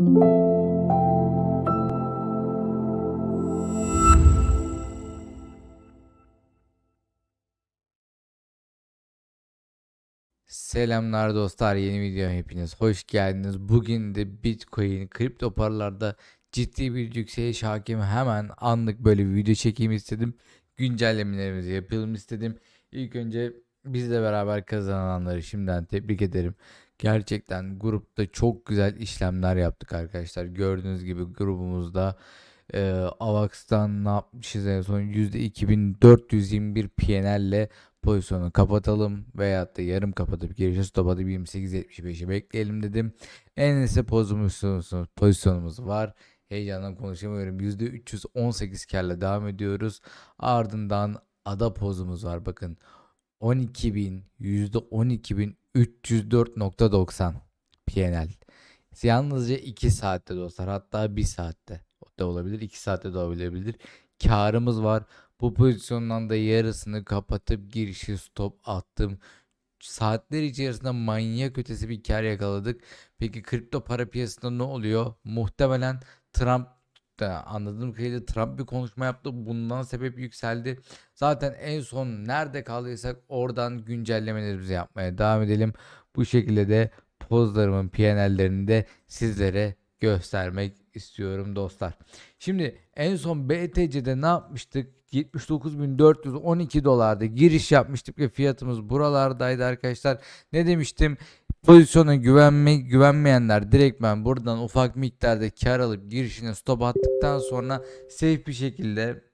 Selamlar dostlar yeni videoya hepiniz hoş geldiniz. Bugün de Bitcoin kripto paralarda ciddi bir yükseliş hakim hemen anlık böyle bir video çekeyim istedim. Güncellemelerimizi yapalım istedim. İlk önce bizle beraber kazananları şimdiden tebrik ederim. Gerçekten grupta çok güzel işlemler yaptık arkadaşlar. Gördüğünüz gibi grubumuzda e, Avax'tan ne yapmışız en son %2421 PNL ile pozisyonu kapatalım veyahut da yarım kapatıp girişe stop atıp 28.75'i bekleyelim dedim. En iyisi pozisyonumuz, pozisyonumuz var. Heyecandan konuşamıyorum. %318 karla devam ediyoruz. Ardından ada pozumuz var. Bakın 12.000 %12.304.90 PNL. Yalnızca 2 saatte dostlar hatta 1 saatte da olabilir 2 saatte de olabilir. Karımız var. Bu pozisyondan da yarısını kapatıp girişi stop attım. Saatler içerisinde manyak ötesi bir kar yakaladık. Peki kripto para piyasasında ne oluyor? Muhtemelen Trump da anladığım kadarıyla Trump bir konuşma yaptı. Bundan sebep yükseldi. Zaten en son nerede kaldıysak oradan güncellemelerimizi yapmaya devam edelim. Bu şekilde de pozlarımın PNL'lerini de sizlere göstermek istiyorum dostlar. Şimdi en son BTC'de ne yapmıştık? 79.412 dolarda giriş yapmıştık ve fiyatımız buralardaydı arkadaşlar. Ne demiştim? Pozisyona güvenme, güvenmeyenler direktmen buradan ufak miktarda kar alıp girişine stop attıktan sonra safe bir şekilde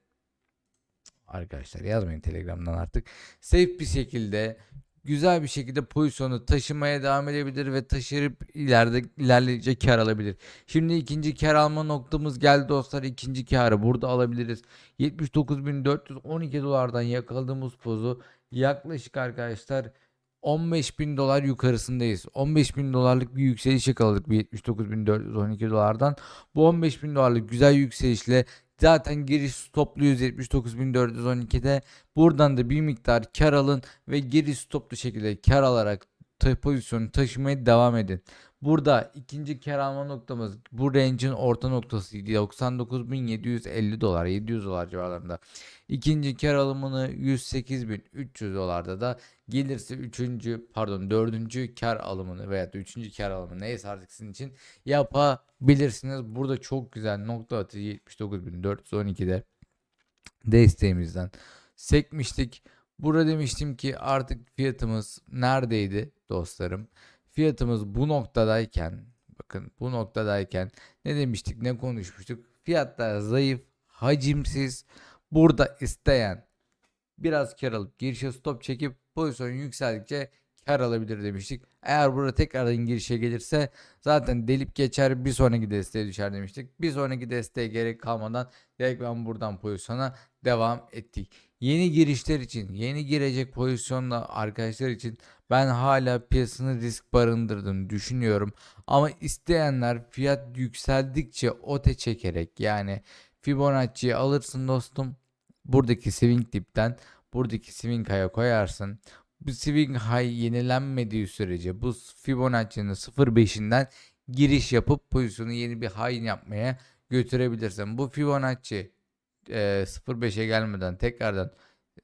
arkadaşlar yazmayın telegramdan artık safe bir şekilde güzel bir şekilde pozisyonu taşımaya devam edebilir ve taşırıp ileride ilerleyince kar alabilir. Şimdi ikinci kar alma noktamız geldi dostlar. İkinci karı burada alabiliriz. 79.412 dolardan yakaladığımız pozu yaklaşık arkadaşlar 15 bin dolar yukarısındayız. 15 bin dolarlık bir yükseliş yakaladık bu 79.412 dolardan. Bu 15 bin dolarlık güzel yükselişle zaten giriş stopluyuz 79.412'de. Buradan da bir miktar kar alın ve geri stoplu şekilde kar alarak pozisyonu taşımaya devam edin. Burada ikinci kar alma noktamız bu range'in orta noktasıydı. 99.750 dolar 700 dolar civarlarında. İkinci kar alımını 108.300 dolarda da gelirse üçüncü pardon dördüncü kar alımını veya da üçüncü kar alımını neyse artık sizin için yapabilirsiniz. Burada çok güzel nokta atışı 79.412'de desteğimizden sekmiştik. Burada demiştim ki artık fiyatımız neredeydi dostlarım? Fiyatımız bu noktadayken bakın bu noktadayken ne demiştik ne konuşmuştuk? Fiyatlar zayıf, hacimsiz. Burada isteyen biraz kar alıp girişe stop çekip pozisyon yükseldikçe kar alabilir demiştik. Eğer burada tekrardan girişe gelirse zaten delip geçer bir sonraki desteğe düşer demiştik. Bir sonraki desteğe gerek kalmadan direkt ben buradan pozisyona devam ettik. Yeni girişler için, yeni girecek pozisyonla arkadaşlar için ben hala piyasanın risk barındırdığını düşünüyorum. Ama isteyenler fiyat yükseldikçe ote çekerek yani Fibonacci'yi alırsın dostum. Buradaki swing dipten buradaki swing high'a koyarsın. Bu swing high yenilenmediği sürece bu Fibonacci'nin 0.5'inden giriş yapıp pozisyonu yeni bir high yapmaya götürebilirsin. Bu Fibonacci e, 0.5'e gelmeden tekrardan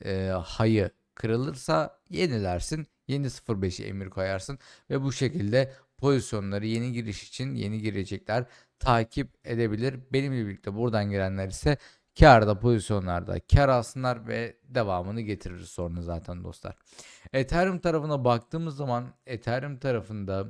e, high'ı kırılırsa yenilersin. Yeni 0.5'e emir koyarsın ve bu şekilde pozisyonları yeni giriş için yeni girecekler takip edebilir. Benimle birlikte buradan girenler ise karda pozisyonlarda kar alsınlar ve devamını getiririz sonra zaten dostlar. Ethereum tarafına baktığımız zaman Ethereum tarafında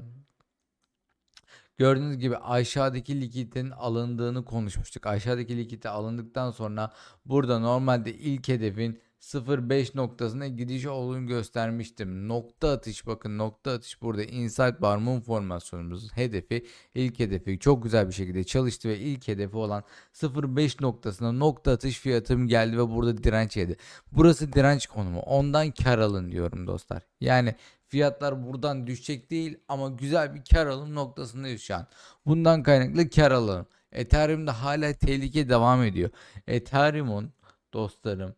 Gördüğünüz gibi aşağıdaki likiditenin alındığını konuşmuştuk. Aşağıdaki likidite alındıktan sonra burada normalde ilk hedefin 0.5 noktasına gidiş olduğunu göstermiştim. Nokta atış bakın nokta atış burada Insight Bar Mum formasyonumuzun hedefi ilk hedefi çok güzel bir şekilde çalıştı ve ilk hedefi olan 0.5 noktasına nokta atış fiyatım geldi ve burada direnç yedi. Burası direnç konumu. Ondan kar alın diyorum dostlar. Yani fiyatlar buradan düşecek değil ama güzel bir kar alım noktasındayız şu an. Bundan kaynaklı kar alın. Ethereum'da hala tehlike devam ediyor. Ethereum'un dostlarım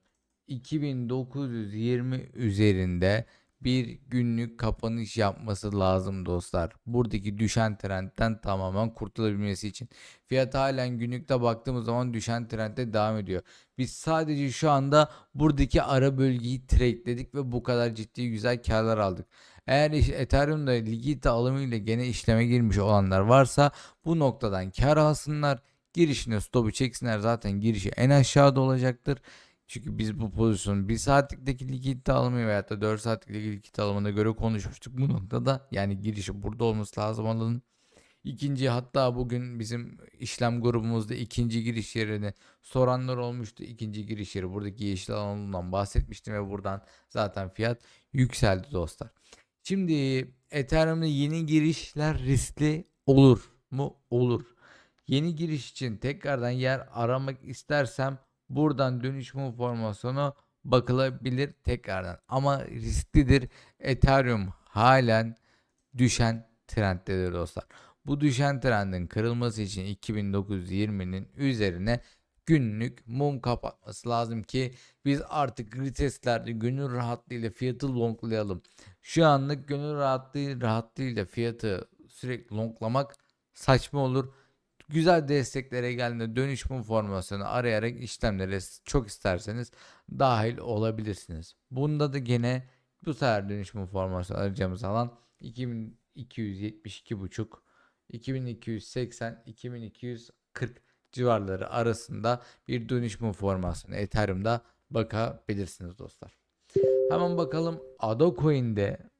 2920 üzerinde bir günlük kapanış yapması lazım dostlar. Buradaki düşen trendten tamamen kurtulabilmesi için. Fiyat halen günlükte baktığımız zaman düşen trendde devam ediyor. Biz sadece şu anda buradaki ara bölgeyi trade'ledik ve bu kadar ciddi güzel karlar aldık. Eğer Ethereum'da likidite alımıyla gene işleme girmiş olanlar varsa bu noktadan kar alsınlar. Girişine stopu çeksinler zaten girişi en aşağıda olacaktır. Çünkü biz bu pozisyonu 1 saatlikteki likidite alımı veyahut da 4 saatlikteki likidite alımına göre konuşmuştuk bu noktada. Yani girişi burada olması lazım alanın. İkinci hatta bugün bizim işlem grubumuzda ikinci giriş yerini soranlar olmuştu. İkinci giriş yeri buradaki yeşil alanından bahsetmiştim ve buradan zaten fiyat yükseldi dostlar. Şimdi Ethereum'da yeni girişler riskli olur mu? Olur. Yeni giriş için tekrardan yer aramak istersem buradan dönüş mum formasyonu bakılabilir tekrardan. Ama risklidir. Ethereum halen düşen trenddedir dostlar. Bu düşen trendin kırılması için 2920'nin üzerine günlük mum kapatması lazım ki biz artık retestlerde gönül rahatlığıyla fiyatı longlayalım. Şu anlık gönül rahatlığı rahatlığıyla fiyatı sürekli longlamak saçma olur. Güzel desteklere geldiğinde dönüş mum formasyonu arayarak işlemlere çok isterseniz dahil olabilirsiniz. Bunda da gene bu sefer dönüş mum formasyonu arayacağımız alan 2272.5 2280 2240 civarları arasında bir dönüşüm formasyonu Ethereum'da bakabilirsiniz dostlar. Hemen bakalım Adocoin'de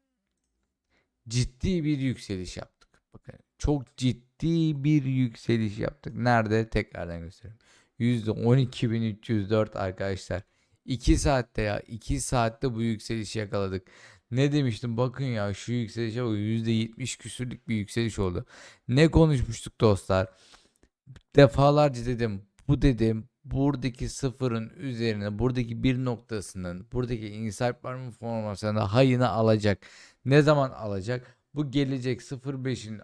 ciddi bir yükseliş yaptık. Bakın çok ciddi bir yükseliş yaptık. Nerede? Tekrardan göstereyim. %12.304 arkadaşlar. 2 saatte ya 2 saatte bu yükselişi yakaladık. Ne demiştim bakın ya şu yükselişe bak %70 küsürlük bir yükseliş oldu. Ne konuşmuştuk dostlar? Defalarca dedim bu dedim buradaki sıfırın üzerine buradaki bir noktasının buradaki insight bar formasyonunda hayını alacak. Ne zaman alacak? Bu gelecek 0.5'in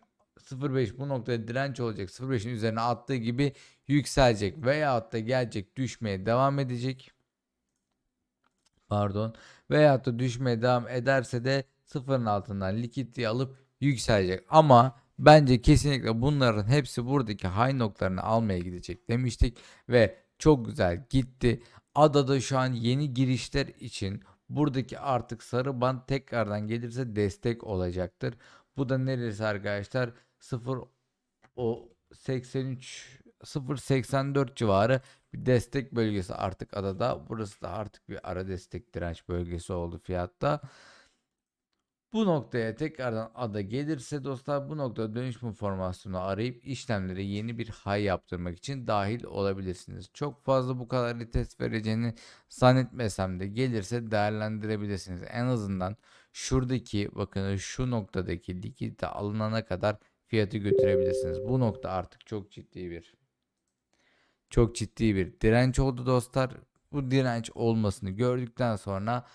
0.5 bu noktada direnç olacak. 0.5'in üzerine attığı gibi yükselecek veyahut da gelecek düşmeye devam edecek. Pardon. Veyahut da düşmeye devam ederse de sıfırın altından likiditeyi alıp yükselecek. Ama bence kesinlikle bunların hepsi buradaki high noktalarını almaya gidecek demiştik ve çok güzel gitti. Adada şu an yeni girişler için buradaki artık sarı band tekrardan gelirse destek olacaktır. Bu da neresi arkadaşlar? 0 o 83 0.84 civarı bir destek bölgesi artık adada. Burası da artık bir ara destek direnç bölgesi oldu fiyatta. Bu noktaya tekrardan ada gelirse dostlar bu noktada dönüşüm formasyonu arayıp işlemlere yeni bir high yaptırmak için dahil olabilirsiniz. Çok fazla bu kadar retest vereceğini zannetmesem de gelirse değerlendirebilirsiniz. En azından şuradaki bakın şu noktadaki likidite alınana kadar fiyatı götürebilirsiniz. Bu nokta artık çok ciddi bir çok ciddi bir direnç oldu dostlar. Bu direnç olmasını gördükten sonra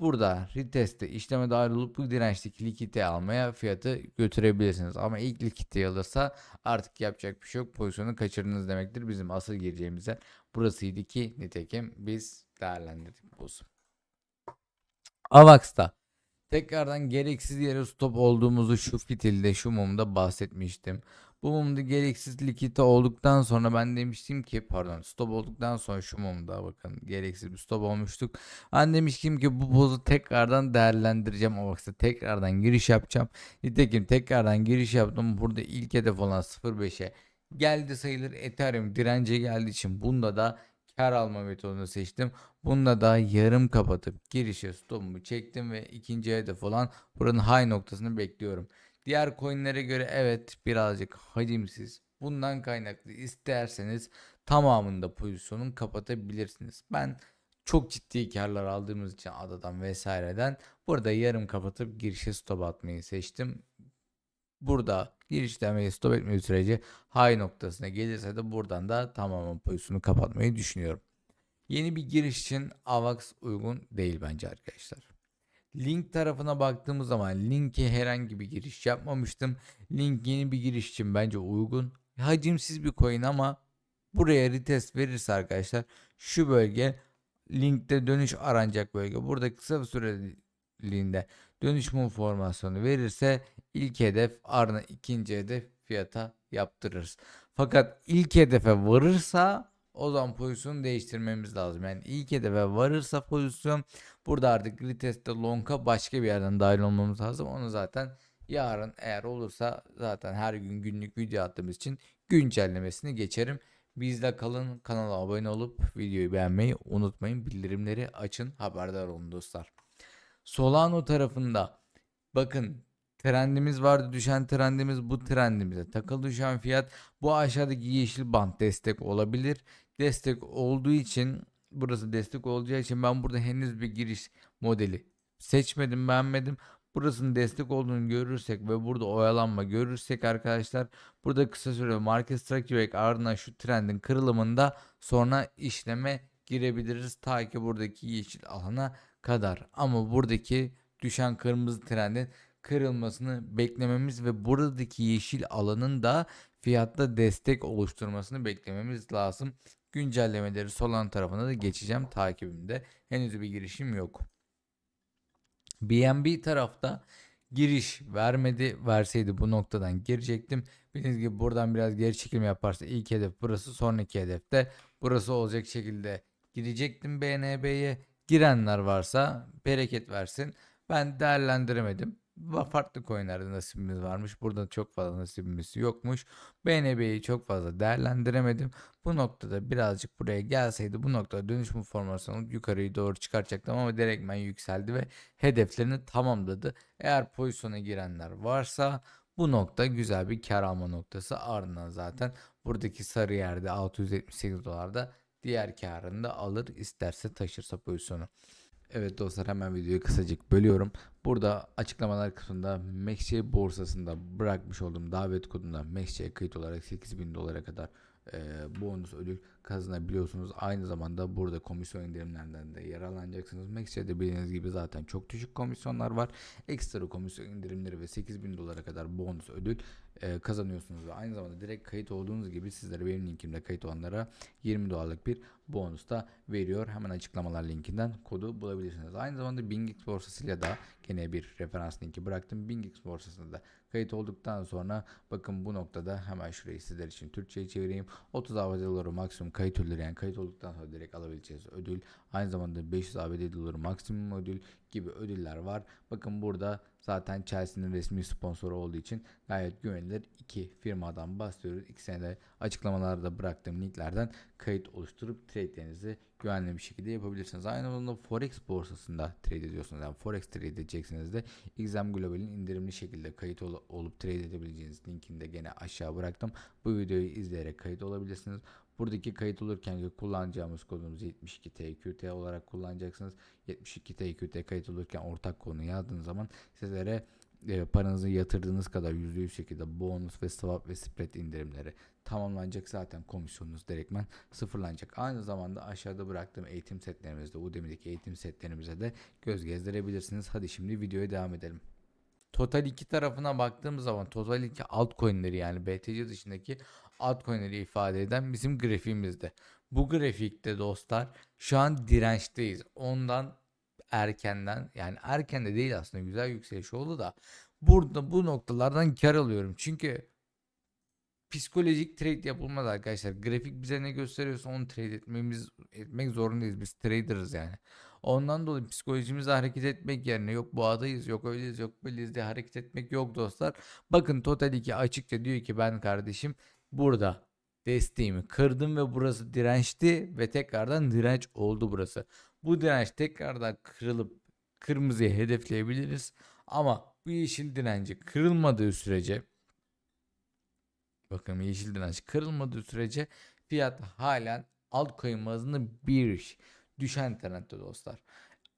burada reteste işleme dahil olup bu dirençteki likidite almaya fiyatı götürebilirsiniz. Ama ilk likidite alırsa artık yapacak bir şey yok. Pozisyonu kaçırdınız demektir. Bizim asıl gireceğimiz yer burasıydı ki nitekim biz değerlendirdik bu. Avax'ta tekrardan gereksiz yere stop olduğumuzu şu fitilde şu mumda bahsetmiştim. Bu mumda gereksiz likidite olduktan sonra ben demiştim ki pardon stop olduktan sonra şu mumda bakın gereksiz bir stop olmuştuk. Ben demiştim ki bu pozu tekrardan değerlendireceğim. O vakti tekrardan giriş yapacağım. Nitekim tekrardan giriş yaptım. Burada ilk hedef olan 0.5'e geldi sayılır. Ethereum dirence geldiği için bunda da kar alma metodunu seçtim. Bunda da yarım kapatıp girişe stopumu çektim ve ikinci hedef olan buranın high noktasını bekliyorum. Diğer coinlere göre evet birazcık hacimsiz. Bundan kaynaklı isterseniz tamamında pozisyonun kapatabilirsiniz. Ben çok ciddi karlar aldığımız için adadan vesaireden burada yarım kapatıp girişe stop atmayı seçtim. Burada girişlemeyi stop etmeyi sürece high noktasına gelirse de buradan da tamamen pozisyonu kapatmayı düşünüyorum. Yeni bir giriş için AVAX uygun değil bence arkadaşlar. Link tarafına baktığımız zaman linke herhangi bir giriş yapmamıştım. Link yeni bir giriş için bence uygun. Hacimsiz bir coin ama buraya retest verirse arkadaşlar şu bölge linkte dönüş aranacak bölge. Burada kısa bir sürede liğinde dönüş mum formasyonu verirse ilk hedef ardından ikinci hedef fiyata yaptırırız. Fakat ilk hedefe varırsa o zaman pozisyonu değiştirmemiz lazım. Yani ilk hedefe varırsa pozisyon burada artık retest'te long'a başka bir yerden dahil olmamız lazım. Onu zaten yarın eğer olursa zaten her gün günlük video attığımız için güncellemesini geçerim. Bizde kalın kanala abone olup videoyu beğenmeyi unutmayın. Bildirimleri açın haberdar olun dostlar. Solano tarafında bakın trendimiz vardı düşen trendimiz bu trendimize takıldı düşen fiyat bu aşağıdaki yeşil bant destek olabilir. Destek olduğu için burası destek olacağı için ben burada henüz bir giriş modeli seçmedim beğenmedim. Burasının destek olduğunu görürsek ve burada oyalanma görürsek arkadaşlar burada kısa süreli market structure break ardından şu trendin kırılımında sonra işleme girebiliriz ta ki buradaki yeşil alana kadar. Ama buradaki düşen kırmızı trendin kırılmasını beklememiz ve buradaki yeşil alanın da fiyatta destek oluşturmasını beklememiz lazım. Güncellemeleri Solana tarafına da geçeceğim takibimde. Henüz bir girişim yok. BNB tarafta giriş vermedi. Verseydi bu noktadan girecektim. Bildiğiniz gibi buradan biraz geri çekilme yaparsa ilk hedef burası. Sonraki hedef de burası olacak şekilde girecektim BNB'ye. Girenler varsa bereket versin. Ben değerlendiremedim. Farklı coinlerde nasibimiz varmış. Burada çok fazla nasibimiz yokmuş. BNB'yi çok fazla değerlendiremedim. Bu noktada birazcık buraya gelseydi bu noktada dönüşüm formasyonu yukarıyı doğru çıkartacaktım ama direktmen yükseldi ve hedeflerini tamamladı. Eğer pozisyona girenler varsa bu nokta güzel bir kar alma noktası. Ardından zaten buradaki sarı yerde 678 dolarda diğer karını da alır isterse taşırsa pozisyonu. Evet dostlar hemen videoyu kısacık bölüyorum. Burada açıklamalar kısmında Maxçe borsasında bırakmış olduğum davet kodunda Maxçe'ye kayıt olarak 8000 dolara kadar e, bonus ödül kazanabiliyorsunuz. Aynı zamanda burada komisyon indirimlerinden de yararlanacaksınız. Maxçe'de bildiğiniz gibi zaten çok düşük komisyonlar var. Ekstra komisyon indirimleri ve 8000 dolara kadar bonus ödül e, kazanıyorsunuz. Ve aynı zamanda direkt kayıt olduğunuz gibi sizlere benim linkimde kayıt olanlara 20 dolarlık bir bonus da veriyor. Hemen açıklamalar linkinden kodu bulabilirsiniz. Aynı zamanda BingX borsasıyla da gene bir referans linki bıraktım. BingX borsasında da kayıt olduktan sonra bakın bu noktada hemen şurayı sizler için Türkçe'ye çevireyim. 30 ABD doları maksimum kayıt ödülü yani kayıt olduktan sonra direkt alabileceğiniz ödül. Aynı zamanda 500 ABD doları maksimum ödül gibi ödüller var. Bakın burada zaten Chelsea'nin resmi sponsoru olduğu için gayet güvenilir iki firmadan bahsediyoruz. İkisine de açıklamalarda bıraktığım linklerden kayıt oluşturup trade'lerinizi güvenli bir şekilde yapabilirsiniz. Aynı zamanda Forex borsasında trade ediyorsunuz. Yani Forex trade edeceksiniz de XM Global'in indirimli şekilde kayıt ol- olup trade edebileceğiniz linkini de gene aşağı bıraktım. Bu videoyu izleyerek kayıt olabilirsiniz. Buradaki kayıt olurken kullanacağımız kodumuzu 72TQT olarak kullanacaksınız. 72TQT kayıt olurken ortak kodunu yazdığınız zaman sizlere e, paranızı yatırdığınız kadar %100 şekilde bonus ve swap ve spread indirimleri tamamlanacak zaten komisyonunuz direktmen sıfırlanacak. Aynı zamanda aşağıda bıraktığım eğitim setlerimizde Udemy'deki eğitim setlerimize de göz gezdirebilirsiniz. Hadi şimdi videoya devam edelim. Total 2 tarafına baktığımız zaman Total 2 altcoin'leri yani BTC dışındaki altcoin'leri ifade eden bizim grafiğimizde. Bu grafikte dostlar şu an dirençteyiz. Ondan erkenden yani erken de değil aslında güzel yükseliş oldu da burada bu noktalardan kar alıyorum. Çünkü psikolojik trade yapılmaz arkadaşlar. Grafik bize ne gösteriyorsa onu trade etmemiz etmek zorundayız. Biz traderız yani. Ondan dolayı psikolojimizi hareket etmek yerine yok bu adayız yok öyleyiz yok böyleyiz diye hareket etmek yok dostlar. Bakın Total 2 açıkça diyor ki ben kardeşim burada desteğimi kırdım ve burası dirençti ve tekrardan direnç oldu burası. Bu direnç tekrardan kırılıp kırmızıya hedefleyebiliriz. Ama bu yeşil direnci kırılmadığı sürece bakın yeşil direnç kırılmadığı sürece fiyat halen altcoin bazında bir düşen trendde dostlar.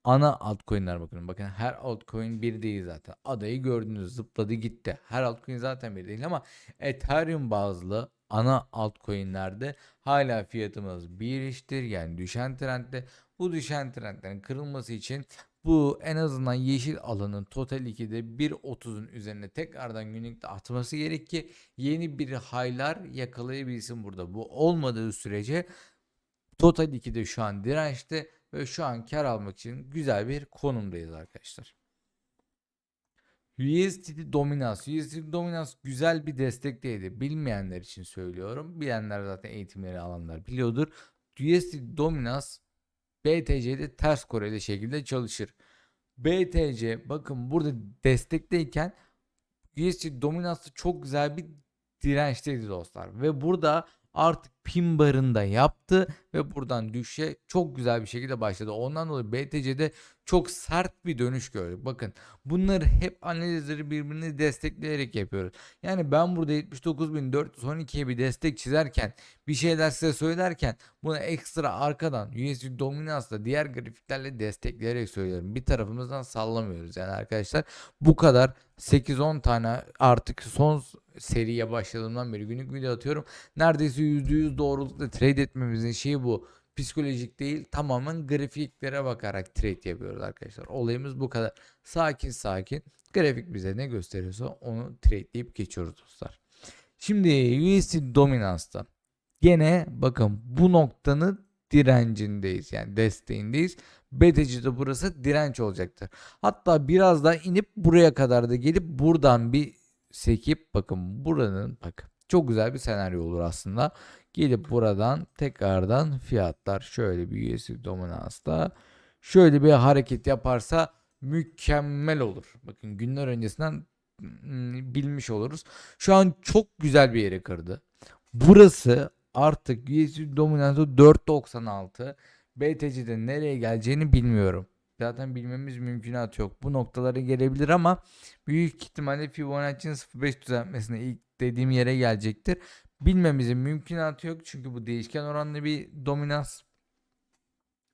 Ana altcoin'ler bakın. Bakın her altcoin bir değil zaten. Adayı gördünüz zıpladı gitti. Her altcoin zaten bir değil ama Ethereum bazlı ana altcoin'lerde hala fiyatımız bir iştir. Yani düşen trendde. Bu düşen trendlerin kırılması için bu en azından yeşil alanın total 2'de 1.30'un üzerine tekrardan günlükte atması gerek ki yeni bir haylar yakalayabilsin burada. Bu olmadığı sürece Total 2'de şu an dirençte ve şu an kar almak için güzel bir konumdayız arkadaşlar. USDT dominans. USDT dominans güzel bir destekteydi. Bilmeyenler için söylüyorum. Bilenler zaten eğitimleri alanlar biliyordur. USDT dominans BTC'de ters koreli şekilde çalışır. BTC bakın burada destekteyken USDT dominansı çok güzel bir dirençteydi dostlar. Ve burada artık pin barında yaptı ve buradan düşe çok güzel bir şekilde başladı. Ondan dolayı BTC'de çok sert bir dönüş gördük. Bakın bunları hep analizleri birbirini destekleyerek yapıyoruz. Yani ben burada 79.412'ye bir destek çizerken bir şeyler size söylerken bunu ekstra arkadan USD dominansla diğer grafiklerle destekleyerek söylüyorum. Bir tarafımızdan sallamıyoruz yani arkadaşlar. Bu kadar 8-10 tane artık son seriye başladığımdan beri günlük video atıyorum. Neredeyse %100 doğrulukla trade etmemizin şeyi bu. Psikolojik değil tamamen grafiklere bakarak trade yapıyoruz arkadaşlar. Olayımız bu kadar. Sakin sakin grafik bize ne gösteriyorsa onu tradeleyip geçiyoruz dostlar. Şimdi USD dominansta gene bakın bu noktanın direncindeyiz yani desteğindeyiz. BTC'de burası direnç olacaktır. Hatta biraz daha inip buraya kadar da gelip buradan bir sekip bakın buranın bakın çok güzel bir senaryo olur aslında. Gelip buradan tekrardan fiyatlar şöyle bir USD dominansta şöyle bir hareket yaparsa mükemmel olur. Bakın günler öncesinden mm, bilmiş oluruz. Şu an çok güzel bir yere kırdı. Burası artık USD dominansı 4.96. BTC'de nereye geleceğini bilmiyorum. Zaten bilmemiz mümkünatı yok. Bu noktalara gelebilir ama büyük ihtimalle Fibonacci'nin 0.5 düzeltmesine ilk dediğim yere gelecektir. Bilmemizin mümkünatı yok çünkü bu değişken oranlı bir dominans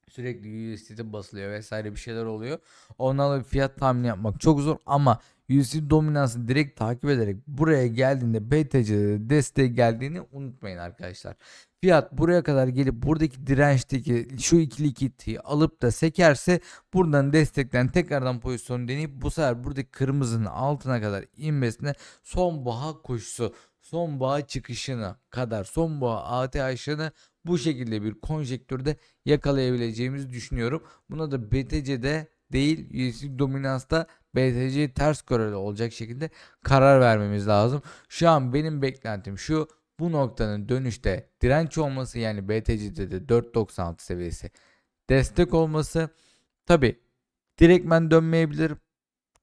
sürekli USDT basılıyor vesaire bir şeyler oluyor. Onlarla fiyat tahmini yapmak çok zor ama USD dominansı direkt takip ederek buraya geldiğinde BTC'de desteğe geldiğini unutmayın arkadaşlar. Fiyat buraya kadar gelip buradaki dirençteki şu ikili likiditeyi alıp da sekerse buradan destekten tekrardan pozisyon deneyip bu sefer buradaki kırmızının altına kadar inmesine son boğa koşusu son boğa çıkışını kadar son boğa ATH'ını bu şekilde bir konjektürde yakalayabileceğimizi düşünüyorum. Buna da BTC'de değil USD dominansta BTC ters koreli olacak şekilde karar vermemiz lazım. Şu an benim beklentim şu bu noktanın dönüşte direnç olması yani BTC'de de 4.96 seviyesi destek olması tabi direktmen dönmeyebilir.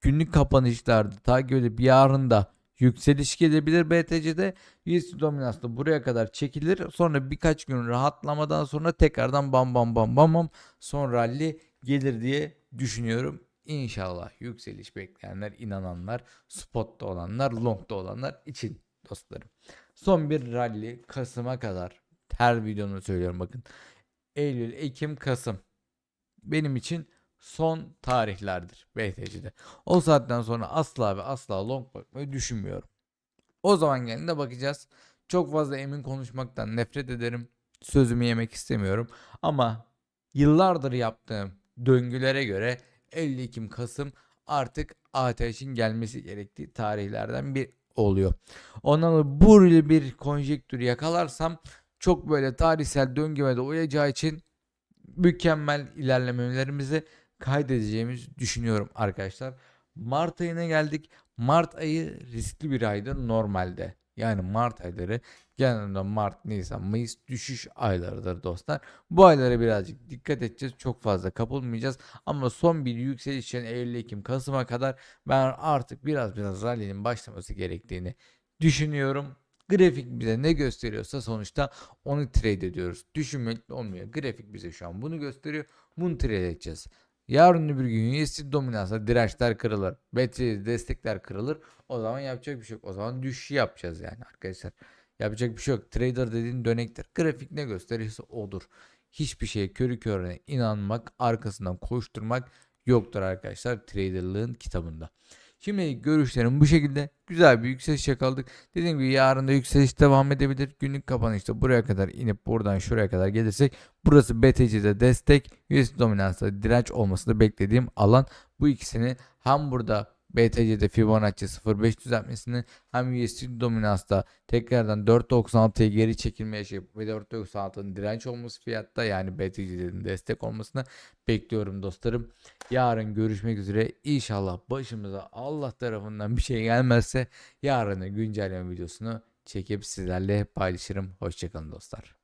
Günlük kapanışlarda takip edip yarın da yükseliş gelebilir BTC'de. USD dominans da buraya kadar çekilir. Sonra birkaç gün rahatlamadan sonra tekrardan bam bam bam bam bam son rally gelir diye düşünüyorum. İnşallah yükseliş bekleyenler, inananlar, spotta olanlar, longda olanlar için dostlarım. Son bir rally Kasım'a kadar her videomu söylüyorum bakın. Eylül, Ekim, Kasım benim için son tarihlerdir BTC'de. O saatten sonra asla ve asla long bakmayı düşünmüyorum. O zaman gelin bakacağız. Çok fazla emin konuşmaktan nefret ederim. Sözümü yemek istemiyorum. Ama yıllardır yaptığım döngülere göre 50 Ekim Kasım artık ATH'in gelmesi gerektiği tarihlerden bir oluyor. Ondan sonra böyle bir konjektür yakalarsam çok böyle tarihsel döngüme de uyacağı için mükemmel ilerlemelerimizi kaydedeceğimizi düşünüyorum arkadaşlar. Mart ayına geldik. Mart ayı riskli bir aydır normalde. Yani Mart ayları genelde Mart, Nisan, Mayıs düşüş aylarıdır dostlar. Bu aylara birazcık dikkat edeceğiz. Çok fazla kapılmayacağız. Ama son bir yükseliş için Eylül, Ekim, Kasım'a kadar ben artık biraz biraz rally'nin başlaması gerektiğini düşünüyorum. Grafik bize ne gösteriyorsa sonuçta onu trade ediyoruz. Düşünmekle olmuyor. Grafik bize şu an bunu gösteriyor. Bunu trade edeceğiz. Yarın bir gün USD dominansa dirençler kırılır. BTC destekler kırılır. O zaman yapacak bir şey yok. O zaman düşüş yapacağız yani arkadaşlar. Yapacak bir şey yok. Trader dediğin dönektir. Grafik ne gösterirse odur. Hiçbir şeye körü körüne inanmak, arkasından koşturmak yoktur arkadaşlar traderlığın kitabında. Şimdi görüşlerim bu şekilde. Güzel bir yükseliş yakaladık. Dediğim gibi yarın da yükseliş devam edebilir. Günlük kapanışta buraya kadar inip buradan şuraya kadar gelirsek burası BTC'de destek, US dominansta direnç olması da beklediğim alan. Bu ikisini hem burada BTC'de Fibonacci 0.5 düzeltmesini hem USD dominansta tekrardan 4.96'ya geri çekilme yaşayıp ve 4.96'nın direnç olması fiyatta yani BTC'nin destek olmasını bekliyorum dostlarım. Yarın görüşmek üzere. İnşallah başımıza Allah tarafından bir şey gelmezse yarının güncelleme videosunu çekip sizlerle paylaşırım. Hoşçakalın dostlar.